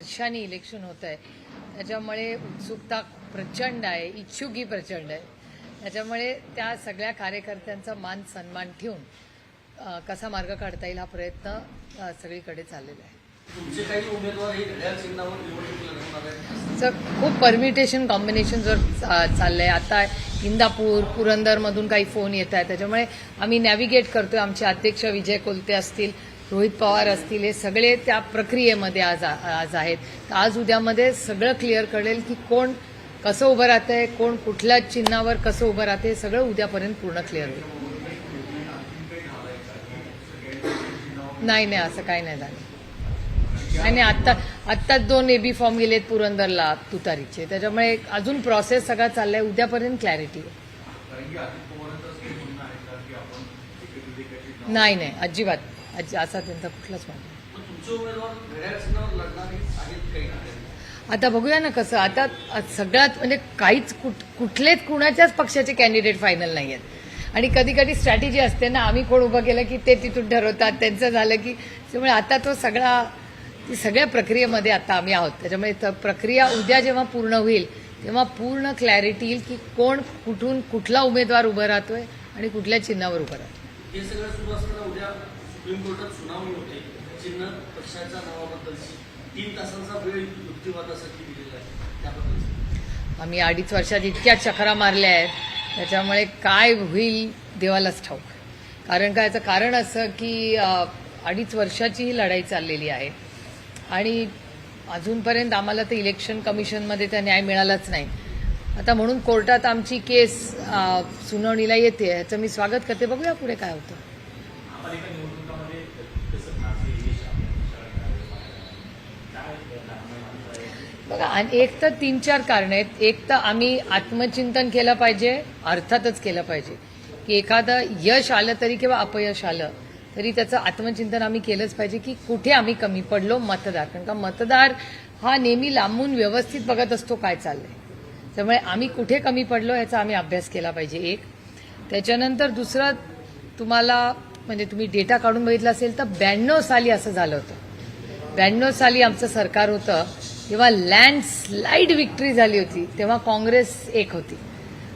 वर्षांनी इलेक्शन होत आहे. त्याच्यामुळे उत्सुकता प्रचंड आहे इच्छुकी प्रचंड आहे. त्याच्यामुळे त्या सगळ्या कार्यकर्त्यांचा मान सन्मान ठेवून कसा मार्ग काढता येईल हा प्रयत्न सगळीकडे चाललेला आहे. हे खूप परमिटेशन कॉम्बिनेशनवर चाललं आहे आता इंदापूर पुरंदरमधून काही फोन येत आहेत. त्याच्यामुळे आम्ही नॅव्हिगेट करतोय. आमचे अध्यक्ष विजय कोलते असतील रोहित पवार असतील हे सगळे त्या प्रक्रियेमध्ये आज आज आहेत. तर आज उद्यामध्ये सगळं क्लिअर कळेल की कोण कसं उभं राहतंय कोण कुठल्या चिन्हावर कसं उभं राहते सगळं उद्यापर्यंत पूर्ण क्लिअर होईल. नाही नाही असं काही नाही झालं. नाही नाही आत्ता आत्ताच दोन एबी फॉर्म गेलेत पुरंदरला तुतारीचे. त्याच्यामुळे अजून प्रोसेस सगळा चाललाय उद्यापर्यंत क्लॅरिटी नाही नाही अजिबात. अजि असा त्यांचा कुठलाच मार्ग आता बघूया ना कसं आता सगळ्यात म्हणजे काहीच कुठ कुठलेच कुणाच्याच पक्षाचे कॅन्डिडेट फायनल नाही आहेत. आणि कधी कधी स्ट्रॅटेजी असते ना आम्ही कोण उभं केलं की ते तिथून ठरवतात त्यांचं झालं की त्यामुळे आता तो सगळा ती सगळ्या प्रक्रियेमध्ये आता आम्ही आहोत. त्याच्यामुळे प्रक्रिया उद्या जेव्हा पूर्ण होईल तेव्हा पूर्ण क्लॅरिटी येईल की कोण कुठून कुठला उमेदवार उभं राहतोय आणि कुठल्या चिन्हावर उभं राहतोय. सुप्रीम कोर्टात सुनावणी होते. चिन्ह पक्षाच्या नावाबद्दलची. तीन तासांचा वेळ युक्तिवादासाठी दिलेला आहे. त्याबद्दल आम्ही अडीच वर्षात इतक्या चकरा मारल्या आहेत. त्याच्यामुळे काय होईल देवालाच ठाऊक. कारण काय याचं कारण असं की अडीच वर्षाची ही लढाई चाललेली आहे. आणि अजूनपर्यंत आम्हाला तर इलेक्शन कमिशनमध्ये त्या न्याय मिळालाच नाही. आता म्हणून कोर्टात आमची केस सुनावणीला येते. ह्याचं मी स्वागत करते. बघूया पुढे काय होतं महापालिका निवडणुकामध्ये कसं खासगी यश आपल्या बघा आणि एक तर तीन चार कारण आहेत. एक तर आम्ही आत्मचिंतन केलं पाहिजे अर्थातच केलं पाहिजे. की एखादं यश आलं तरी किंवा अपयश आलं तरी त्याचं आत्मचिंतन आम्ही केलंच पाहिजे की कुठे आम्ही कमी पडलो मतदार. कारण का मतदार हा नेहमी लांबून व्यवस्थित बघत असतो काय चाललंय. त्यामुळे आम्ही कुठे कमी पडलो याचा आम्ही अभ्यास केला पाहिजे एक. त्याच्यानंतर दुसरं तुम्हाला म्हणजे तुम्ही डेटा काढून बघितला असेल तर ब्याण्णव साली असं झालं होतं. ब्याण्णव साली आमचं सरकार होतं तेव्हा लँडस्लाईड विक्ट्री झाली होती तेव्हा काँग्रेस एक होती.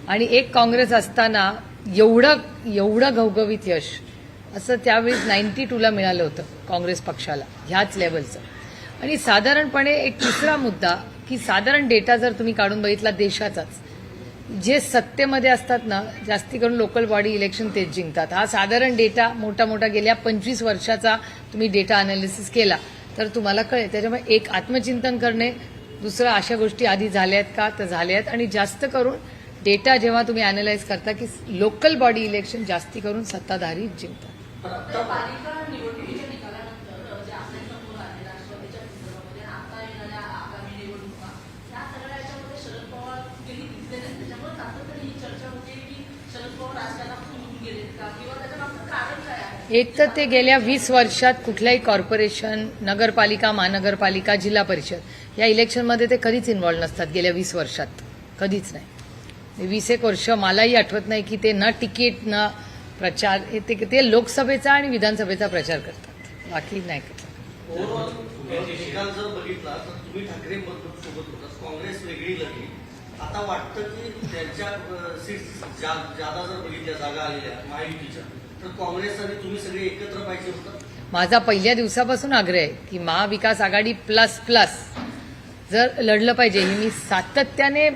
आणि एक काँग्रेस असताना एवढं एवढं घवघवीत यश असं त्यावेळी नाईन्टी टूला मिळालं होतं काँग्रेस पक्षाला ह्याच लेवलचं आणि साधारणपणे एक तिसरा मुद्दा की साधारण डेटा जर तुम्ही काढून बघितला देशाचाच जे सत्तेमध्ये असतात ना जास्ती करून लोकल बॉडी इलेक्शन तेच जिंकतात. हा साधारण डेटा मोठा मोठा गेल्या पंचवीस वर्षाचा तुम्ही डेटा अनालिसिस केला. तर तुम्हाला कळेल. त्याच्यामुळे एक आत्मचिंतन करणे दुसरं अशा गोष्टी आधी झाल्या आहेत का? तर झाल्या आहेत आणि जास्त करून डेटा जेव्हा तुम्ही अनालाइज करता की लोकल बॉडी इलेक्शन जास्ती करून सत्ताधारी जिंकतात पण आता पालिका निवडणुकीच्या निकालानंतर जे आपल्यासमोर आहे राष्ट्रवादीच्या संदर्भामध्ये आणि आता येणाऱ्या आगामी निवडणुका या सगळ्या याच्यामध्ये शरद पवार गेली दिसले नाही त्याच्यामुळे सातत्याने ही चर्चा होते की शरद पवार राजकारणात सोडून गेलेत का किंवा त्याच्या मागचं कारण काय आहे एक तर ते गेल्या वीस वर्षात कुठल्याही कॉर्पोरेशन नगरपालिका महानगरपालिका जिल्हा परिषद या इलेक्शनमध्ये ते कधीच इन्व्हॉल्व नसतात गेल्या वीस वर्षात. कधीच नाही. वीस एक वर्ष मलाही आठवत नाही की ते न तिकीट न प्रचार ते ते लोकसभेचा आणि विधानसभेचा प्रचार करतात. बाकी नाही करतात काँग्रेस वेगळी लढली. आता वाटतं की त्यांच्या सीट्स जादा जर बघितल्या जागा आलेल्या महायुतीच्या तर काँग्रेस आणि तुम्ही सगळे एकत्र पाहिजे होतं? माझा पहिल्या दिवसापासून आग्रह आहे की महाविकास आघाडी प्लस प्लस जर लढलं पाहिजे हे मी सातत्याने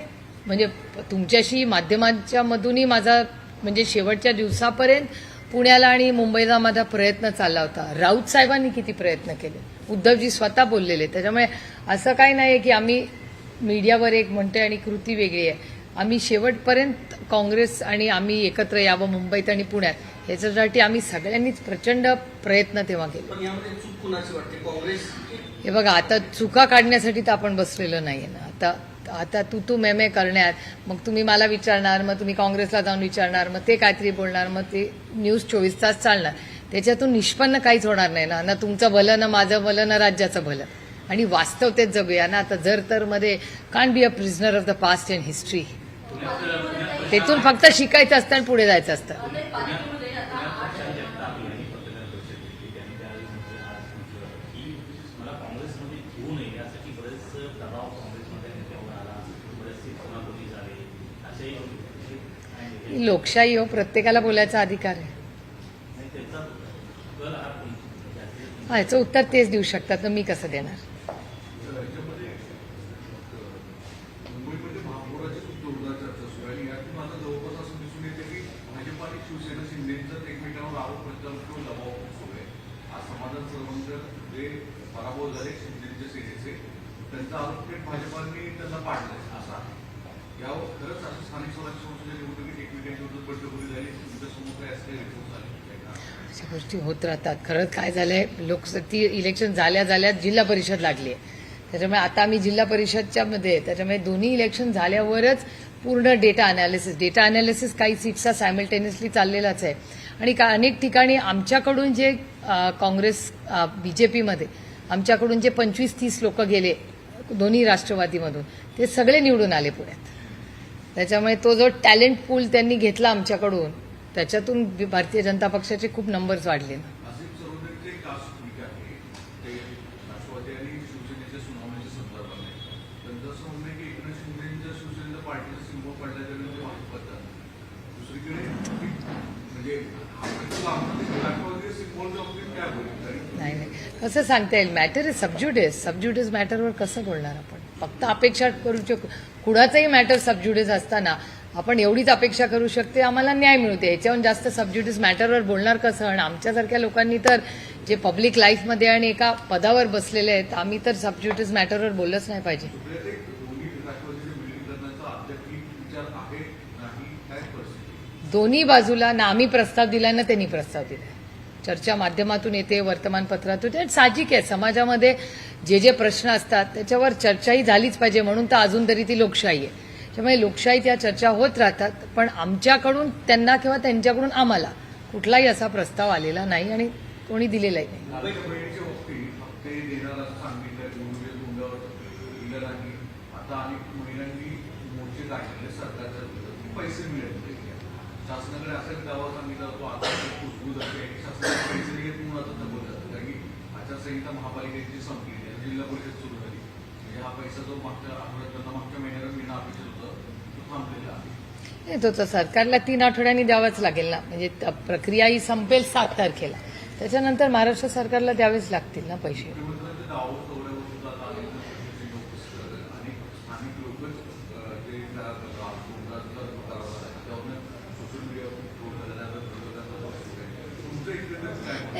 म्हणजे तुमच्याशी माध्यमांच्या मधूनही माझा म्हणजे शेवटच्या दिवसापर्यंत पुण्याला आणि मुंबईला माझा प्रयत्न चालला होता. राऊत साहेबांनी किती प्रयत्न केले? उद्धवजी स्वतः बोललेले. त्याच्यामुळे असं काही नाही की आम्ही मीडियावर एक म्हणतोय आणि कृती वेगळी आहे. आम्ही शेवटपर्यंत काँग्रेस आणि आम्ही एकत्र यावं मुंबईत आणि पुण्यात याच्यासाठी आम्ही सगळ्यांनीच प्रचंड प्रयत्न तेव्हा केले. हे बघा आता चुका काढण्यासाठी तर आपण बसलेलो नाहीये ना. आता आता तू तू मेमे करण्यात मग तुम्ही मला विचारणार मग तुम्ही काँग्रेसला जाऊन विचारणार मग ते काहीतरी बोलणार मग ते न्यूज चोवीस तास चालणार. त्याच्यातून निष्पन्न काहीच होणार नाही ना. ना तुमचं भलं ना माझं भलं ना राज्याचं भलं. आणि वास्तवतेत जगूया ना. आता जर तर मध्ये can be a prisoner of the past and history तेथून फक्त शिकायचं असतं आणि पुढे जायचं असतं. लोकशाही हो प्रत्येकाला बोलायचा अधिकार आहे. हा याचं उत्तर तेच देऊ शकतात तर मी कसं देणार राज्यामध्ये मुंबईमध्ये महापौराची खूप जोरदार चर्चा सुरू आहे आणि यातून आता जवळपास असं दिसून येते की भाजप आणि शिवसेना शिंदेचं एकमेकांवर आरोप प्रत्यारोप किंवा दबाव खूप सुरू आहे आज समाधान सरवंकर जे पराभव झाले शिंदेच्या सेनेचे त्यांचा आरोप थेट भाजपाने त्यांना पाडलाय असा आहे यावर खरंच असं स्थानिक स्वराज्य संस्थेच्या निवडणुकीत एकमेकांच्या विरुद्ध बंडखोरी झाली तुमच्यासमोर काय असं काही रिपोर्ट आले काय का? अशा गोष्टी होत राहतात. खरंच काय झालंय लोकसती इलेक्शन झाल्या झाल्या जिल्हा परिषद लागली आहे. त्याच्यामुळे आता आम्ही जिल्हा परिषदच्या मध्ये त्याच्यामुळे दोन्ही इलेक्शन झाल्यावरच पूर्ण डेटा अनालिसिस डेटा अनालिसिस काही सीट्सचा सायमल्टेनियसली चाललेलाच आहे. आणि का अनेक ठिकाणी आमच्याकडून जे काँग्रेस बीजेपीमध्ये आमच्याकडून जे पंचवीस तीस लोक गेले दोन्ही राष्ट्रवादीमधून ते सगळे निवडून आले पुण्यात. त्याच्यामुळे तो जो टॅलेंट पूल त्यांनी घेतला आमच्याकडून त्याच्यातून भारतीय जनता पक्षाचे खूप नंबर्स वाढले दुसरीकडे म्हणजे नाही नाही. कसं सांगता येईल? मॅटर इज सबज्युडिस सबज्युडिस मॅटरवर कसं बोलणार आपण? फक्त अपेक्षा करू शकतो कुणाचाही मॅटर सबज्युडिस असताना आपण एवढीच अपेक्षा करू शकते आम्हाला न्याय मिळते. याच्याहून जास्त सबज्युडिस मॅटरवर बोलणार कसं? आणि आमच्यासारख्या लोकांनी तर जे पब्लिक लाईफमध्ये आणि एका पदावर बसलेले आहेत आम्ही तर सबज्युडिस मॅटरवर बोललंच नाही पाहिजे. दोन्ही बाजूला ना आम्ही प्रस्ताव दिला ना त्यांनी प्रस्ताव दिला. चर्चा माध्यमातून येते वर्तमानपत्रातून येते. आणि साहजिक आहे समाजामध्ये जे जे प्रश्न असतात त्याच्यावर चर्चाही झालीच पाहिजे म्हणून तर अजून तरी ती लोकशाही आहे. त्यामुळे लोकशाहीत या चर्चा होत राहतात. पण आमच्याकडून त्यांना किंवा त्यांच्याकडून आम्हाला कुठलाही असा प्रस्ताव आलेला नाही आणि कोणी दिलेलाही नाही. शासनाकडे दावा सांगितला आता कुजबूज शासनाने पैसे घेत म्हणून आता दबवलं जातं कारण की आचारसंहिता महापालिकेची संपली. आहे जिल्हा परिषद सुरू झाली. म्हणजे हा पैसा जो मागच्या आठवड्यात मागच्या महिन्यात नाही तो तर सरकारला तीन आठवड्यांनी द्यावाच लागेल ना. म्हणजे प्रक्रिया ही संपेल सात तारखेला. त्याच्यानंतर महाराष्ट्र सरकारला द्यावेच लागतील ना पैसे.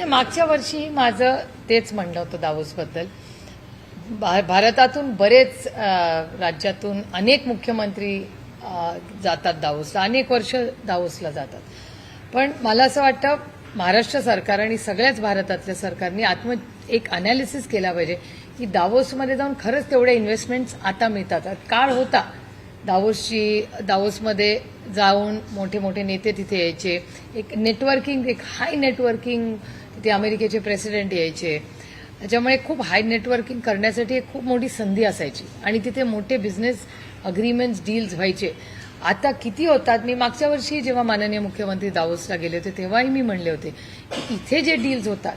मागच्या वर्षी माझं तेच म्हणलं होतं दावोसबद्दल. भा- भारतातून बरेच राज्यातून अनेक मुख्यमंत्री जातात दावोसला अनेक वर्ष दावोसला जातात. पण मला असं वाटतं महाराष्ट्र सरकार आणि सगळ्याच भारतातल्या सरकारने आत्म एक अनालिसिस केला पाहिजे की दावोसमध्ये जाऊन खरंच तेवढ्या इन्व्हेस्टमेंट्स आता मिळतात. काळ होता दावोसची दावोसमध्ये जाऊन मोठे मोठे नेते तिथे यायचे. एक नेटवर्किंग एक हाय नेटवर्किंग तिथे अमेरिकेचे प्रेसिडेंट यायचे. त्याच्यामुळे खूप हाय नेटवर्किंग करण्यासाठी एक खूप मोठी संधी असायची. आणि तिथे मोठे बिझनेस अग्रीमेंट्स डील्स व्हायचे. आता किती होतात मी मागच्या वर्षी जेव्हा माननीय मुख्यमंत्री दावोसला गेले होते तेव्हाही मी म्हणले होते की इथे जे डील्स होतात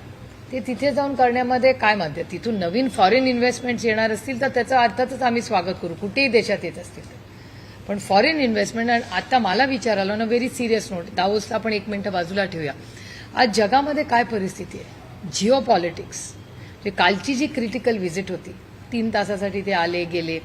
ते तिथे जाऊन करण्यामध्ये काय म्हणते तिथून नवीन फॉरेन इन्व्हेस्टमेंट्स येणार असतील तर त्याचा अर्थातच आम्ही स्वागत करू. कुठेही देशात येत असतील पण फॉरेन इन्व्हेस्टमेंट आता मला विचार आला ना व्हेरी सिरियस नोट दावोसला आपण एक मिनिटं बाजूला ठेवूया. आज जगामध्ये काय परिस्थिती आहे? जिओ पॉलिटिक्स म्हणजे कालची जी क्रिटिकल व्हिजिट होती तीन तासासाठी ते आले गेले.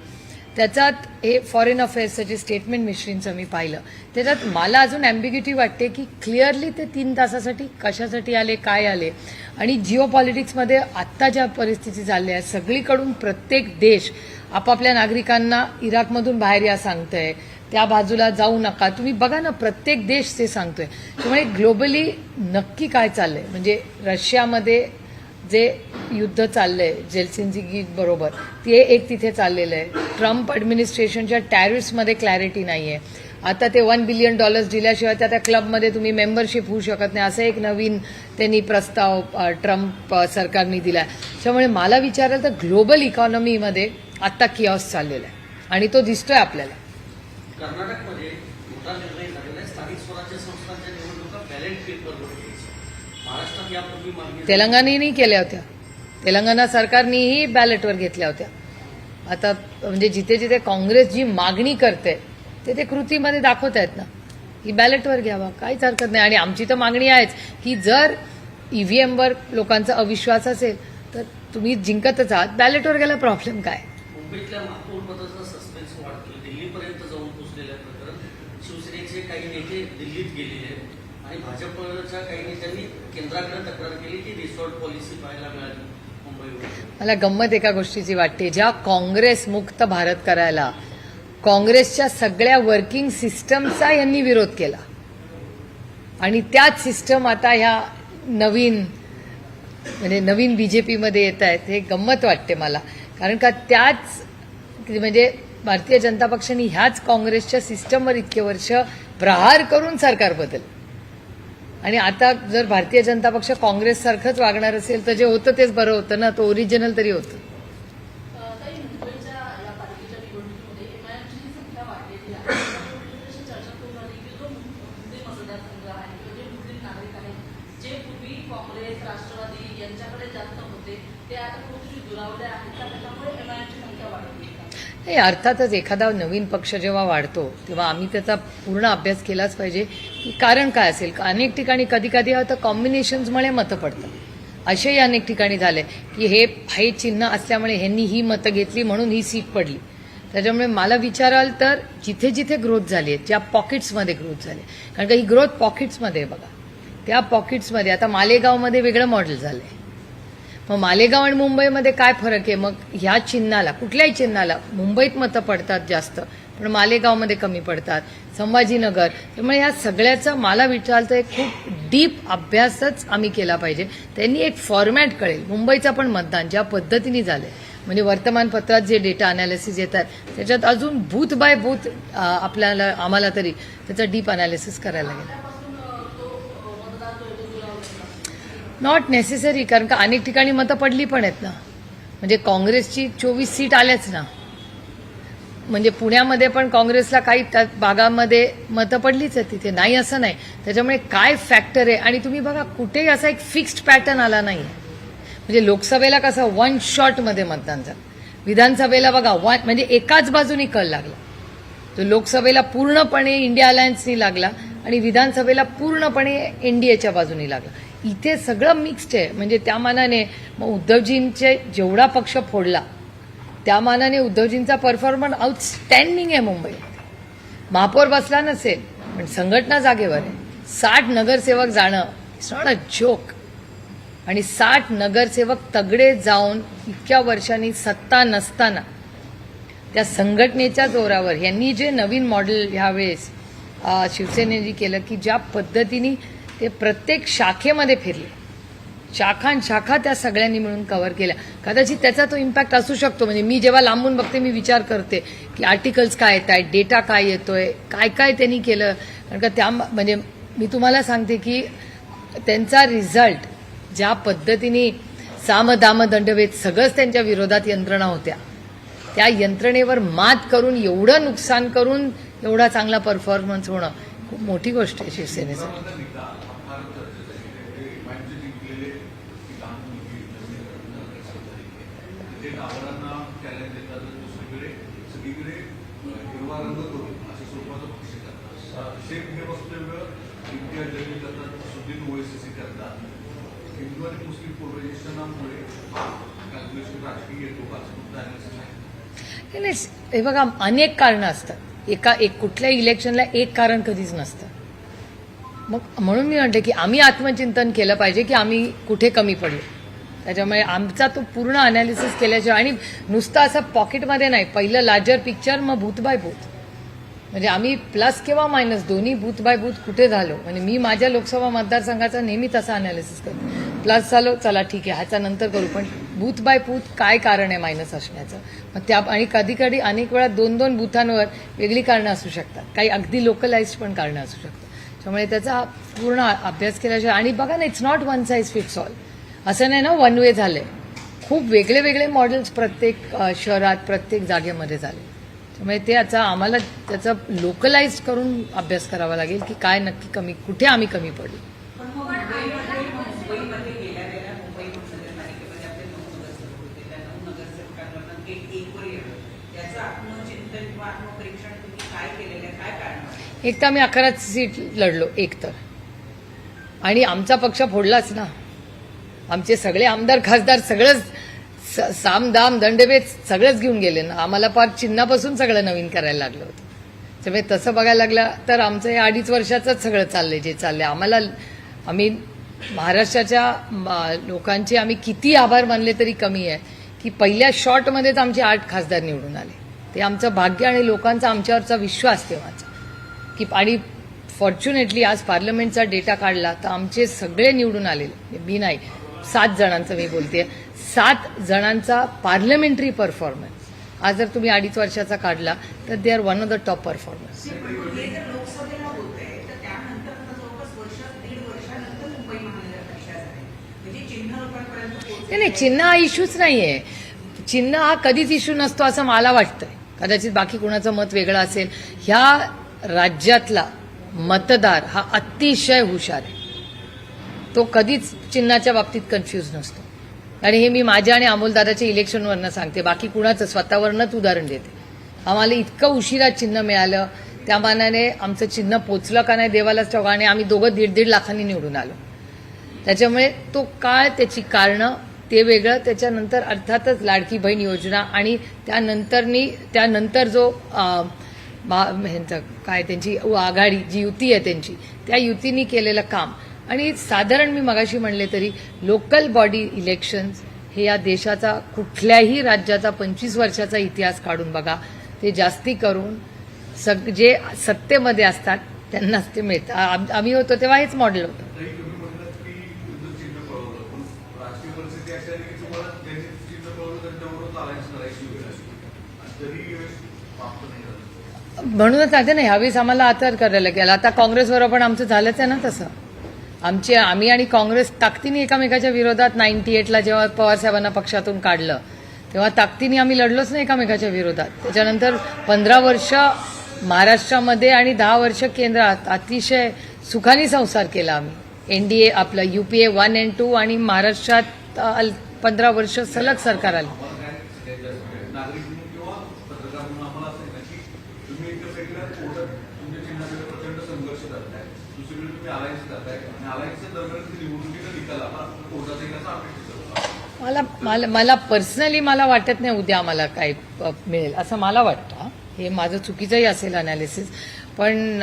त्याच्यात हे फॉरेन अफेअर्सचं जे स्टेटमेंट मिश्रींचं मी पाहिलं त्याच्यात मला अजून अँबिग्युटी वाटते की क्लिअरली ते तीन तासासाठी कशासाठी आले काय आले? आणि जिओ पॉलिटिक्समध्ये आत्ता ज्या परिस्थिती चालल्या आहेत सगळीकडून प्रत्येक देश आपापल्या नागरिकांना इराकमधून बाहेर या सांगतंय. त्या बाजूला जाऊ नका. तुम्ही बघा ना प्रत्येक देश ते सांगतोय. त्यामुळे ग्लोबली नक्की काय चाललंय? म्हणजे रशियामध्ये जे युद्ध चाललंय जेलसिन्झी बरोबर ते एक तिथे चाललेलं आहे. ट्रम्प ॲडमिनिस्ट्रेशनच्या टॅरिफ्समध्ये क्लॅरिटी नाही आहे आता ते वन बिलियन डॉलर्स दिल्याशिवाय त्या त्या क्लबमध्ये तुम्ही मेंबरशिप होऊ शकत नाही असं एक नवीन त्यांनी प्रस्ताव ट्रम्प सरकारने दिला त्यामुळे मला विचाराल तर ग्लोबल इकॉनॉमीमध्ये आत्ता किऑस चाललेला आहे. आणि तो दिसतोय आपल्याला. तेलंगणानेही केल्या होत्या. तेलंगणा सरकारनेही बॅलेटवर घेतल्या होत्या. आता म्हणजे जिथे जिथे काँग्रेस जी मागणी करते ते ते कृतीमध्ये दाखवत आहेत ना. की बॅलेटवर घ्यावा काहीच हरकत नाही. आणि आमची तर मागणी आहेच की जर ईव्हीएमवर लोकांचा अविश्वास असेल तर तुम्ही जिंकतच आहात. बॅलेटवर गेला प्रॉब्लेम काय? मुंबईतल्या सस्पेन्स दिल्लीपर्यंत जाऊन प्रकरण शिवसेनेचे काही नेते दिल्लीत गेलेले आहेत. आणि भाजपच्या काही नेत्यांनी केंद्राकडे तक्रार केली की रिसॉर्ट पॉलिसी पाहायला मिळाली मला गंमत एका गोष्टीची वाटते. ज्या काँग्रेस मुक्त भारत करायला काँग्रेसच्या सगळ्या वर्किंग सिस्टमचा यांनी विरोध केला. आणि त्याच सिस्टम आता ह्या नवीन म्हणजे नवीन बीजेपीमध्ये येत आहेत हे गंमत वाटते मला. कारण का त्याच म्हणजे भारतीय जनता पक्षाने ह्याच काँग्रेसच्या सिस्टमवर इतके वर्ष प्रहार करून सरकार बदल आणि आता जर भारतीय जनता पक्ष काँग्रेससारखंच वागणार असेल तर जे होतं तेच बरं होतं ना? तो ओरिजिनल तरी होतं काही मुंबईच्या या पालिकेच्या निवडणुकीमध्ये एमआयएमची जी संख्या वाढलेली आहे त्यामुळे अशी चर्चा करून आली की जो मुस्लिम मतदारसंघ आहे किंवा जे मुस्लिम नागरिक आहेत जे पूर्वी काँग्रेस राष्ट्रवादी यांच्याकडे जास्त होते ते आता कुठेतरी दुरावले आहेत का त्याच्यामुळे एमआयएमची संख्या वाढली हे अर्थातच एखादा नवीन पक्ष जेव्हा वाढतो तेव्हा आम्ही त्याचा पूर्ण अभ्यास केलाच पाहिजे. की कारण काय असेल? अनेक ठिकाणी कधी कधी आता कॉम्बिनेशन्समुळे मतं पडतात. असेही अनेक ठिकाणी झाले की हे हे चिन्ह असल्यामुळे ह्यांनी ही मतं घेतली म्हणून ही सीट पडली. त्याच्यामुळे मला विचाराल तर जिथे जिथे ग्रोथ झाली आहे ज्या पॉकेट्समध्ये ग्रोथ झाली कारण का ही ग्रोथ पॉकेट्समध्ये आहे बघा. त्या पॉकेट्समध्ये आता मालेगावमध्ये वेगळं मॉडेल झालं आहे मग मालेगाव आणि मुंबईमध्ये काय फरक आहे? मग ह्या चिन्हाला कुठल्याही चिन्हाला मुंबईत मतं पडतात जास्त पण मालेगावमध्ये कमी पडतात. संभाजीनगर त्यामुळे ह्या सगळ्याचा मला विचारतं एक खूप डीप अभ्यासच आम्ही केला पाहिजे. त्यांनी एक फॉर्मॅट कळेल. मुंबईचं पण मतदान ज्या पद्धतीने झालंय. म्हणजे वर्तमानपत्रात जे डेटा अनालिसिस येतात त्याच्यात अजून बूथ बाय बूथ आपल्याला आम्हाला तरी त्याचं डीप अनालिसिस करायला लागेल त्यापासून अ, तो अ, मतदार जो आहे तो दुरावलेला नॉट नेसेसरी कारण का अनेक ठिकाणी मतं पडली पण आहेत ना. म्हणजे काँग्रेसची चोवीस सीट आल्याच ना. म्हणजे पुण्यामध्ये पण काँग्रेसला काही त्या भागामध्ये मतं पडलीच आहेत तिथे. नाही असं नाही. त्याच्यामुळे काय फॅक्टर आहे? आणि तुम्ही बघा कुठेही असा एक फिक्स्ड पॅटर्न आला नाही म्हणजे लोकसभेला कसं वन शॉटमध्ये मतदान झालं. विधानसभेला बघा वन म्हणजे एकाच बाजूनी कल लागला. तो लोकसभेला पूर्णपणे इंडिया अलायन्सनी लागला. आणि विधानसभेला पूर्णपणे एनडीएच्या बाजूने लागला. इथे सगळं मिक्स्ड आहे. म्हणजे त्या मानाने मग उद्धवजींचे जेवढा पक्ष फोडला त्या मानाने उद्धवजींचा परफॉर्मन्स आउटस्टँडिंग आहे मुंबईत. महापौर बसला नसेल पण संघटना जागेवर आहे. साठ नगरसेवक जाणं इट्स नॉट अ जोक आणि साठ नगरसेवक तगडे जाऊन इतक्या वर्षांनी सत्ता नसताना त्या संघटनेच्या जोरावर यांनी जे नवीन मॉडेल ह्यावेळेस शिवसेनेने केलं की ज्या पद्धतीने ते प्रत्येक शाखेमध्ये फिरले. शाखां शाखा त्या सगळ्यांनी मिळून कव्हर केल्या कदाचित त्याचा तो इम्पॅक्ट असू शकतो. म्हणजे मी जेव्हा लांबून बघते मी विचार करते की आर्टिकल्स काय येत आहेत डेटा काय येतोय काय काय त्यांनी केलं. कारण का त्या म्हणजे मी तुम्हाला सांगते की त्यांचा रिझल्ट ज्या पद्धतीने साम दाम सगळंच त्यांच्या विरोधात यंत्रणा होत्या. त्या यंत्रणेवर मात करून एवढं नुकसान करून एवढा चांगला परफॉर्मन्स होणं खूप मोठी गोष्ट आहे शिवसेनेसाठी नाही हे बघा अनेक कारणं असतात. एका एक कुठल्याही इलेक्शनला एक कारण कधीच नसतं. मग म्हणून मी म्हटलं की आम्ही आत्मचिंतन केलं पाहिजे की आम्ही कुठे कमी पडलो त्याच्यामुळे आमचा तो पूर्ण अनालिसिस केल्याशिवाय आणि नुसतं असं पॉकेटमध्ये नाही पहिलं लार्जर पिक्चर मग भूत बाय भूत. म्हणजे आम्ही प्लस किंवा मायनस दोन्ही बूथ बाय बूथ कुठे झालो? म्हणजे मी माझ्या लोकसभा मतदारसंघाचा नेहमी तसा अनालिसिस करतो. प्लस झालो चला ठीक आहे ह्याचा नंतर करू. पण बूथ बाय बूथ काय कारण आहे मायनस असण्याचं? मग त्या आणि कधी कधी अनेक वेळा दोन दोन बुथांवर वेगळी कारणं असू शकतात. काही अगदी लोकलाइज्ड पण कारणं असू शकतात. त्यामुळे त्याचा पूर्ण अभ्यास केल्याशिवाय आणि बघा ना it's not one size fits all असं नाही ना वन वे झालंय. खूप वेगळे वेगळे मॉडेल्स प्रत्येक शहरात प्रत्येक जागेमध्ये झाले. त्यामुळे ते आता आम्हाला त्याचा लोकलाइज करून अभ्यास करावा लागेल की काय नक्की कमी कुठे आम्ही कमी पडू पण मग मुंबईमध्ये मुंबईमध्ये गेल्या गेल्या मुंबई महानगरपालिकेमध्ये आपले एक एकवर येणं याचं आत्मचिंतन किंवा आत्मपरीक्षण तुम्ही काय केलेलं आहे काय कारण आहे एक तर आम्ही अकराच सीट लढलो एक तर. आणि आमचा पक्ष फोडलाच ना. आमचे सगळे आमदार खासदार सगळंच स- साम दाम दंडभेद सगळंच घेऊन गेले ना. आम्हाला पार चिन्हापासून सगळं नवीन करायला लागलं होतं. त्यामुळे तसं बघायला लागलं तर आमचं हे अडीच वर्षाचंच सगळं चाललंय जे चाललंय. आम्हाला आम्ही महाराष्ट्राच्या लोकांचे आम्ही किती आभार मानले तरी कमी आहे की पहिल्या शॉटमध्येच आमचे आठ खासदार निवडून आले. ते आमचं भाग्य आणि लोकांचा आमच्यावरचा विश्वास तेव्हाचा की आणि फॉर्च्युनेटली आज पार्लमेंटचा डेटा काढला तर आमचे सगळे निवडून आलेले. मी नाही. सात जणांचं मी बोलते सात जणांचा पार्लमेंटरी परफॉर्मन्स आज जर तुम्ही अडीच वर्षाचा काढला तर they are one of the top performance आहे. नाही नाही चिन्ह हा इश्यूच नाहीये. चिन्ह हा कधीच इश्यू नसतो असं मला वाटतंय. कदाचित बाकी कुणाचं मत वेगळं असेल. ह्या राज्यातला मतदार हा अतिशय हुशार आहे. तो कधीच चिन्हाच्या बाबतीत कन्फ्यूज नसतो. आणि हे मी माझ्या आणि अमोलदादाच्या इलेक्शनवरनं सांगते. बाकी कुणाचं? स्वतःवरनंच उदाहरण देते. आम्हाला इतकं उशिरा चिन्ह मिळालं. त्या मानाने आमचं चिन्ह पोचलं का नाही देवालाच ठेवा. आणि आम्ही दोघं दीड दीड लाखांनी निवडून आलो. त्याच्यामुळे तो काळ त्याची कारणं ते वेगळं. त्याच्यानंतर अर्थातच लाडकी बहीण योजना आणि त्यानंतरनी त्यानंतर जो ह्यांचं काय त्यांची आघाडी जी युती आहे त्यांची त्या युतीनी केलेलं काम. आणि साधारण मी मगाशी म्हणले तरी लोकल बॉडी इलेक्शन्स हे या देशाचा कुठल्याही राज्याचा पंचवीस वर्षाचा इतिहास काढून बघा. ते जास्ती करून सग जे सत्तेमध्ये असतात त्यांनाच ते मिळतं आम- आम्ही होतो तेव्हा हेच मॉडेल होतं. तरी नाही म्हणूनच सांगते ना ह्यावेळेस आम्हाला आचार करायला गेलं आता काँग्रेसवर पण आमचं झालंच आहे ना तसं. आमचे आम्ही आणि काँग्रेस ताकदीने एकामेकाच्या विरोधात नाईन्टी एटला जेव्हा पवारसाहेबांना पक्षातून काढलं तेव्हा ताकदीने आम्ही लढलोच नाही एकामेकाच्या विरोधात. त्याच्यानंतर पंधरा वर्ष महाराष्ट्रामध्ये आणि दहा वर्ष केंद्रात अतिशय सुखाने संसार केला आम्ही. एनडीए आपलं युपीए वन अँड टू आणि महाराष्ट्रात पंधरा वर्ष सलग सरकार आली आम्हाला काय सगळ्यात जास्त म्हणजे नागरिक म्हणून किंवा पत्रकार म्हणून आम्हाला असं आहे ना की तुम्ही एका साईडला कोर्टात तुमच्या चिन्हाकडे प्रचंड संघर्ष करताय. तुम्ही अलायन्स करताय आणि अलायन्सच्या दरम्यान निवडणुकीचा निकाल आपण कोर्टाचा एक अपेक्षित मला मला मला पर्सनली मला वाटत नाही उद्या मला काय मिळेल. असं मला वाटतं हे. माझं चुकीचंही असेल अनालिसिस पण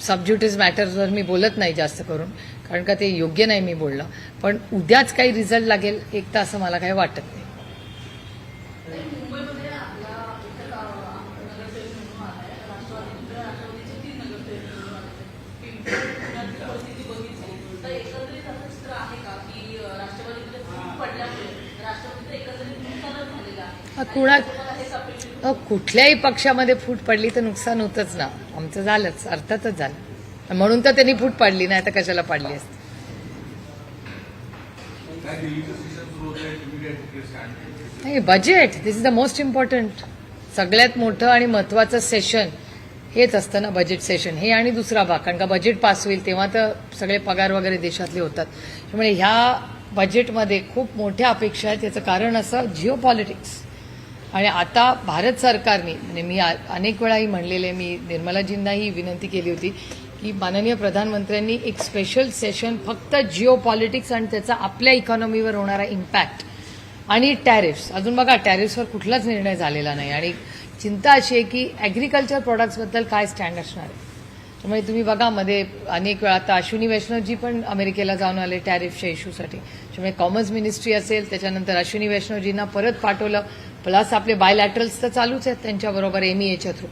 सबज्युटिस मॅटर्सवर मी बोलत नाही जास्त करून. कारण का ते योग्य नाही मी बोलणं पण उद्याच काही रिझल्ट लागेल एक तर असं मला काही वाटत नाही तरी मुंबईमध्ये आपला इथं गाव- नगरसेवक निवडून आलाय राष्ट्रवादी दुसऱ्या राष्ट्रवादीचे तीन नगरसेवक निवडून आले पिंपरी पुण्यातली परिस्थिती बघितली तर एकत्रित असं चित्र आहे का की अं, राष्ट्रवादीमध्ये फूट पडल्यामुळे राष्ट्रवादीचं एकत्रित नुकसानच झालेलं आहे हा, कुणा कुठल्याही पक्षामध्ये फूट पडली तर नुकसान होतच ना. आमचं झालंच अर्थातच झालं. म्हणून तर त्यांनी फूट पाडली नाही तर कशाला पाडली असते. नाही budget this is the most important सगळ्यात मोठं आणि महत्वाचं सेशन हेच असतं ना बजेट सेशन हे आणि दुसरा भाग कारण का बजेट पास होईल तेव्हा तर सगळे पगार वगैरे देशातले होतात. त्यामुळे ह्या बजेटमध्ये खूप मोठ्या अपेक्षा आहेत. याचं कारण असं जिओ पॉलिटिक्स आणि आता भारत सरकारने म्हणजे मी अनेक वेळाही म्हणलेले मी निर्मलाजींनाही विनंती केली होती की माननीय प्रधानमंत्र्यांनी एक स्पेशल सेशन फक्त जिओ पॉलिटिक्स आणि त्याचा आपल्या इकॉनॉमीवर होणारा इम्पॅक्ट आणि टॅरिफ्स अजून बघा टॅरिफ्सवर कुठलाच निर्णय झालेला नाही. आणि चिंता अशी आहे की ॲग्रिकल्चर प्रॉडक्ट्सबद्दल काय स्टँड असणार आहे? त्यामुळे तुम्ही बघा मध्ये अनेक वेळा आता अश्विनी वैष्णवजी पण अमेरिकेला जाऊन आले टॅरिफच्या इश्यूसाठी त्यामुळे कॉमर्स मिनिस्ट्री असेल त्याच्यानंतर अश्विनी वैष्णवजींना परत पाठवलं. प्लस आपले बायलॅटरल्स तर चालूच आहेत त्यांच्याबरोबर एमईएच्या थ्रू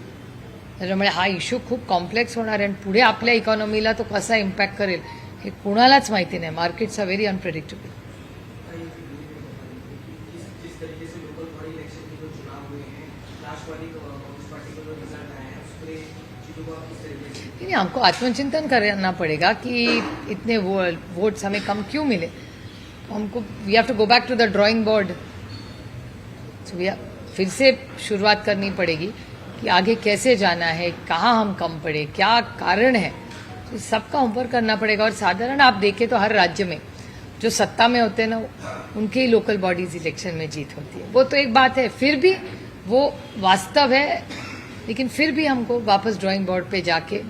त्याच्यामुळे हा इश्यू खूप कॉम्प्लेक्स होणार आहे आणि पुढे आपल्या इकॉनॉमीला तो कसा इम्पॅक्ट करेल हे कुणालाच माहिती नाही. मार्केट्स आर व्हेरी अनप्रेडिक्टेबल नहीं हमको आत्मचिंतन करना पड़ेगा कि इतने वोट्स हमें कम क्यों मिले? हमको we have to go back to the drawing board फिर से शुरुआत करनी पड़ेगी कि आगे कैसे जाना है, कहाँ हम कम पड़े, क्या कारण है। तो सबका ऊपर करना पड़ेगा और साधारण आप देखें तो हर राज्य में जो सत्ता में होते हैं ना, उनके ही लोकल बॉडीज इलेक्शन में जीत होती है। वो तो एक बात है, फिर भी वो वास्तव है, लेकिन फिर भी हमको वापस ड्राइंग बोर्ड पे जाके